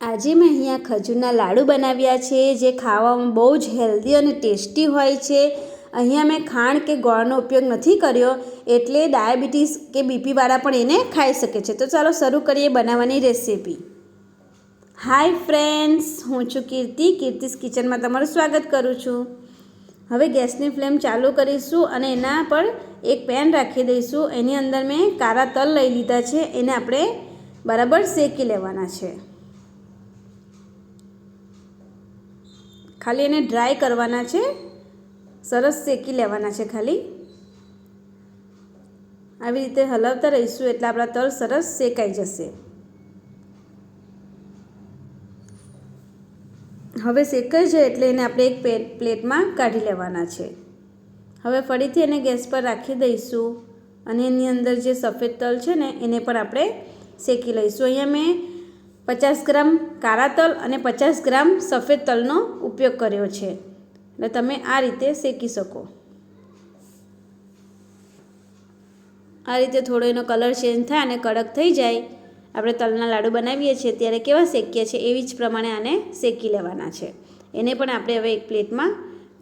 આજે મેં અહીંયા ખજૂરના લાડુ બનાવ્યા છે, જે ખાવામાં બહુ જ હેલ્ધી અને ટેસ્ટી હોય છે. અહીંયા મેં ખાંડ કે ગોળનો ઉપયોગ નથી કર્યો, એટલે ડાયાબિટીસ કે બીપીવાળા પણ એને ખાઈ શકે છે. તો ચાલો શરૂ કરીએ બનાવવાની રેસીપી હાય ફ્રેન્ડ્સ હું છું કીર્તિ. કીર્તિસ કિચનમાં તમારું સ્વાગત કરું છું. હવે ગેસની ફ્લેમ ચાલુ કરીશું અને એના પર એક પેન રાખી દઈશું. એની અંદર મેં કારા તલ લઈ લીધા છે, એને આપણે બરાબર શેકી લેવાના છે. ખાલી એને ડ્રાય કરવાના છે. સરસ શેકી લેવાના છે ખાલી. આવી રીતે હલાવતા રહીશું એટલે આપણા તલ સરસ શેકાઈ જશે. હવે શેકાઈ જાય એટલે એને આપણે એક પ્લેટમાં કાઢી લેવાના છે. હવે ફરીથી એને ગેસ પર રાખી દઈશું અને એની અંદર જે સફેદ તલ છે ને, એને પણ આપણે શેકી લઈશું. અહીંયા મેં પચાસ ગ્રામ કાળા તલ અને પચાસ ગ્રામ સફેદ તલનો ઉપયોગ કર્યો છે. એટલે તમે આ રીતે શેકી શકો. આ રીતે થોડો એનો કલર ચેન્જ થાય અને કડક થઈ જાય. આપણે તલના લાડુ બનાવીએ છીએ ત્યારે કેવા શેકીએ છીએ એવી જ પ્રમાણે આને શેકી લેવાના છે. એને પણ આપણે હવે એક પ્લેટમાં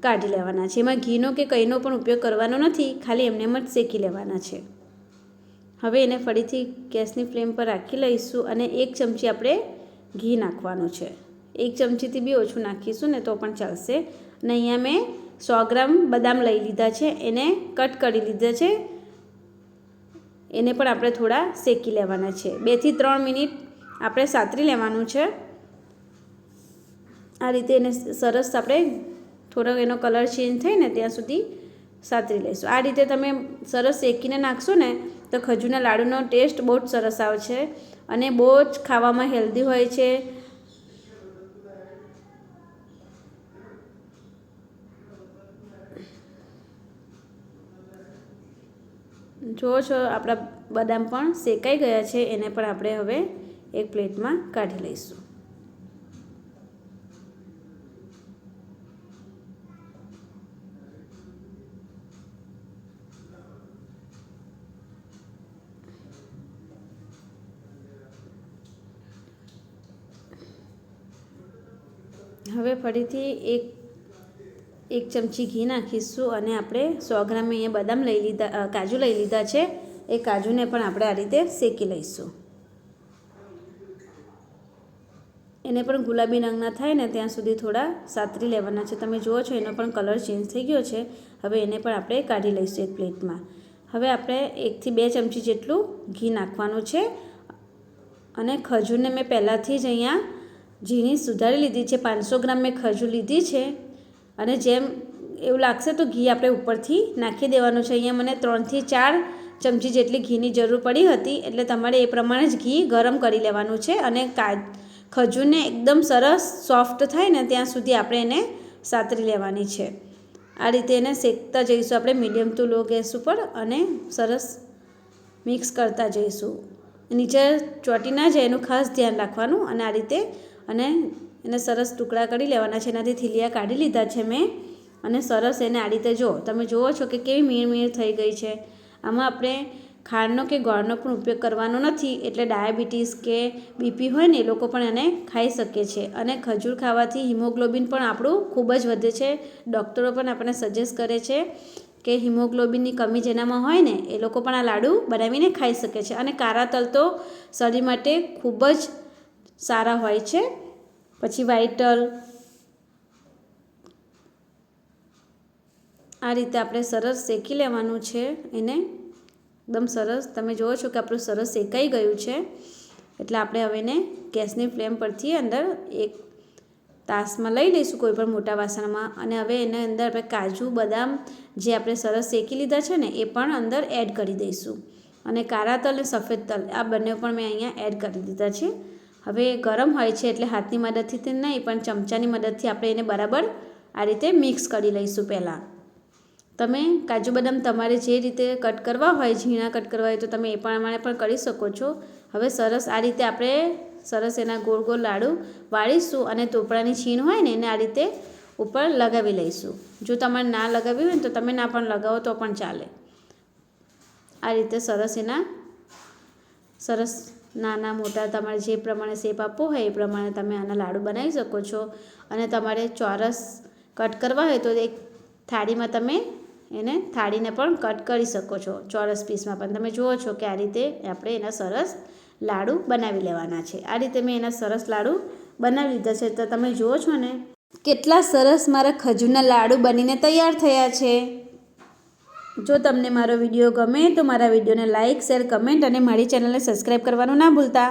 કાઢી લેવાના છે. એમાં ઘીનો કે કંઈનો પણ ઉપયોગ કરવાનો નથી. ખાલી એમને જ શેકી લેવાના છે. હવે એને ફરીથી ગેસની ફ્લેમ પર રાખી લઈશું અને એક ચમચી આપણે ઘી નાખવાનું છે. એક ચમચીથી બી ઓછું નાખીશું ને તો પણ ચાલશે. અને અહીંયા મેં સો ગ્રામ બદામ લઈ લીધા છે, એને કટ કરી લીધા છે. એને પણ આપણે થોડા શેકી લેવાના છે. બેથી ત્રણ મિનિટ આપણે સાતરી લેવાનું છે. આ રીતે એને સરસ આપણે થોડો એનો કલર ચેન્જ થઈને ત્યાં સુધી સાતરી લઈશું. આ રીતે તમે સરસ શેકીને નાખશો ને તો ખજૂરના લાડુનો ટેસ્ટ બહુ જ સરસ આવે છે અને બહુ જ ખાવામાં હેલ્ધી હોય છે. જો છો આપણા બદામ પણ શેકાઈ ગયા છે, એને પણ આપણે હવે એક પ્લેટમાં કાઢી લઈશું. હવે ફરીથી એક એક ચમચી ઘી નાખીશું અને આપણે સો ગ્રામ અહીંયા બદામ લઈ લીધા કાજુ લઈ લીધા છે. એ કાજુને પણ આપણે આ રીતે શેકી લઈશું. એને પણ ગુલાબી રંગના થાય ને ત્યાં સુધી થોડા સાતરી લેવાના છે. તમે જુઓ છો એનો પણ કલર ચેન્જ થઈ ગયો છે. હવે એને પણ આપણે કાઢી લઈશું એક પ્લેટમાં. હવે આપણે એકથી બે ચમચી જેટલું ઘી નાખવાનું છે. અને ખજૂરને મેં પહેલાંથી જ અહીંયા ઝીણી સુધારી લીધી છે, પાંચસો ગ્રામ મેં ખજૂર લીધી છે અને જેમ એવું લાગશે તો ઘી આપણે ઉપરથી નાખી દેવાનું છે. અહીંયા મને ત્રણથી ચાર ચમચી જેટલી ઘીની જરૂર પડી હતી, એટલે તમારે એ પ્રમાણે જ ઘી ગરમ કરી લેવાનું છે અને કા ખજૂરને એકદમ સરસ સોફ્ટ થાય ને ત્યાં સુધી આપણે એને સાતરી લેવાની છે. આ રીતે એને શેકતા જઈશું આપણે મીડિયમ ટુ લો ગેસ ઉપર અને સરસ મિક્સ કરતા જઈશું. નીચે ચોટી ના જાય, એનું ખાસ ધ્યાન રાખવાનું અને આ રીતે અને એને સરસ ટુકડા કરી લેવાના છે. એનાથી થીલિયા કાઢી લીધા છે મેં અને સરસ એને આ રીતે જો, તમે જુઓ છો કે કેવી મીણ મીણ થઈ ગઈ છે. આમાં આપણે ખાંડનો કે ગોળનો પણ ઉપયોગ કરવાનો નથી. એટલે ડાયાબિટીસ કે બીપી હોય ને એ લોકો પણ એને ખાઈ શકે છે. અને ખજૂર ખાવાથી હિમોગ્લોબિન પણ આપણું ખૂબ જ વધે છે. ડૉક્ટરો પણ આપણને સજેસ્ટ કરે છે કે હિમોગ્લોબિનની કમી જેનામાં હોય ને, એ લોકો પણ આ લાડુ બનાવીને ખાઈ શકે છે. અને કારા તલ તો શરીર માટે ખૂબ જ સારા હોય છે. પછી વાઇટલ આ રીતે આપણે સરસ શેકી લેવાનું છે. એને એકદમ સરસ. તમે જુઓ છો કે આપણું સરસ શેકાઈ ગયું છે. એટલે આપણે હવે એને ગેસની ફ્લેમ પરથી અંદર એક તાસમાં લઈ લઈશું કોઈ પણ મોટા વાસણમાં. અને હવે એના અંદર આપણે કાજુ, બદામ જે આપણે સરસ શેકી લીધા છે ને, એ પણ અંદર એડ કરી દઈશું. અને કાળા તલ અને સફેદ તલ, આ બંને પણ મેં અહીંયા એડ કરી દીધા છે. હવે ગરમ હોય છે એટલે હાથની મદદથી તે નહીં, પણ ચમચાની મદદથી આપણે એને બરાબર આ રીતે મિક્સ કરી લઈશું પહેલાં. તમે કાજુ બદામ તમારે જે રીતે કટ કરવા હોય, ઝીણા કટ કરવા હોય તો તમે એ પ્રમાણે પણ કરી શકો છો. હવે સરસ આ રીતે આપણે સરસ એના ગોળ ગોળ લાડુ વાળીશું અને ટોપરાની છીણ હોય ને એને આ રીતે ઉપર લગાવી લઈશું. જો તમારે ના લગાવી હોય ને તો તમે ના પણ લગાવો તો પણ ચાલે. આ રીતે સરસ એના સરસ નાના મોટા તમારે જે પ્રમાણે શેપ આપવો હોય એ પ્રમાણે તમે આના લાડુ બનાવી શકો છો. અને તમારે ચોરસ કટ કરવા હોય તો એક થાળીમાં તમે એને થાળીને પણ કટ કરી શકો છો, ચોરસ પીસમાં. પણ તમે જુઓ છો કે આ રીતે આપણે એના સરસ લાડુ બનાવી લેવાના છે. આ રીતે મેં એના સરસ લાડુ બનાવી લીધા છે. તો તમે જુઓ છો ને, કેટલા સરસ મારા ખજૂરના લાડુ બનીને તૈયાર થયા છે. જો તમને મારો વીડિયો ગમે તો મારા વિડીયોને લાઇક શેર, કમેન્ટ અને મારી ચેનલને સબસ્ક્રાઈબ કરવાનું ના ભૂલતા.